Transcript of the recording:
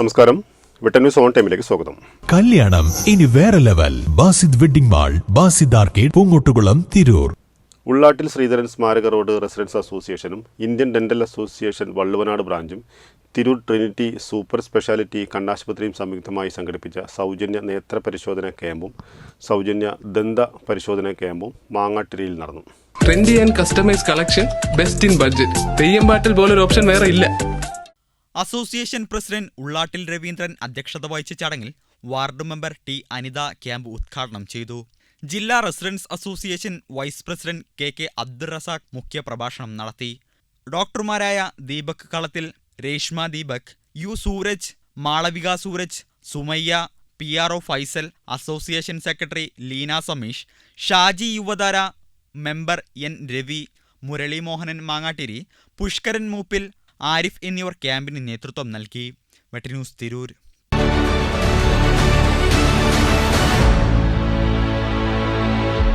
നമസ്കാരം. വിട്ടന്യൂസ് ഓൺ ടൈമിലേക്ക് സ്വാഗതം. കല്യാണം. ഇനി വേറെ level. Basid wedding mall Basid arcade Poongottukulam Tirur. Ullattil Sreedharan സ്മാരക റോഡ് റെസിഡൻസ് അസോസിയേഷനും ഇന്ത്യൻ ഡെന്റൽ അസോസിയേഷൻ വള്ളുവനാട് ബ്രാഞ്ചും തിരൂർ ട്രിനിറ്റി സൂപ്പർ സ്പെഷ്യാലിറ്റി കണ്ണാശുപത്രിയും സംയുക്തമായി സംഘടിപ്പിച്ച സൗജന്യ നേത്ര പരിശോധന ക്യാമ്പും സൗജന്യ ദന്ത പരിശോധന ക്യാമ്പും മാങ്ങാട്ടിരിയിൽ നടന്നു. Trendy and customise collection best in budget Theyyam പാട്ടിൽ പോലൊരു ഓപ്ഷൻ വേറെ ഇല്ല. അസോസിയേഷൻ പ്രസിഡന്റ് ഉള്ളാട്ടിൽ രവീന്ദ്രൻ അധ്യക്ഷത വഹിച്ച ചടങ്ങിൽ ward member T Anitha camp ഉദ്ഘാടനം ചെയ്തു. ജില്ലാ residence association vice president K K Abdul Razak മുഖ്യപ്രഭാഷണം നടത്തി. ഡോക്ടർമാരായ Deepak Kalathil Reshma Deepak U Sooraj Malavika Sooraj Sumayya P R O Faisal association secretary Leena Sameesh Shaji Yuvathara member N Ravi Murali Mohanan Mangattiri Pushkaran Mooppil Arif എന്നിവർ ക്യാമ്പിന് നേതൃത്വം നൽകി. വെട്ടി news Tirur.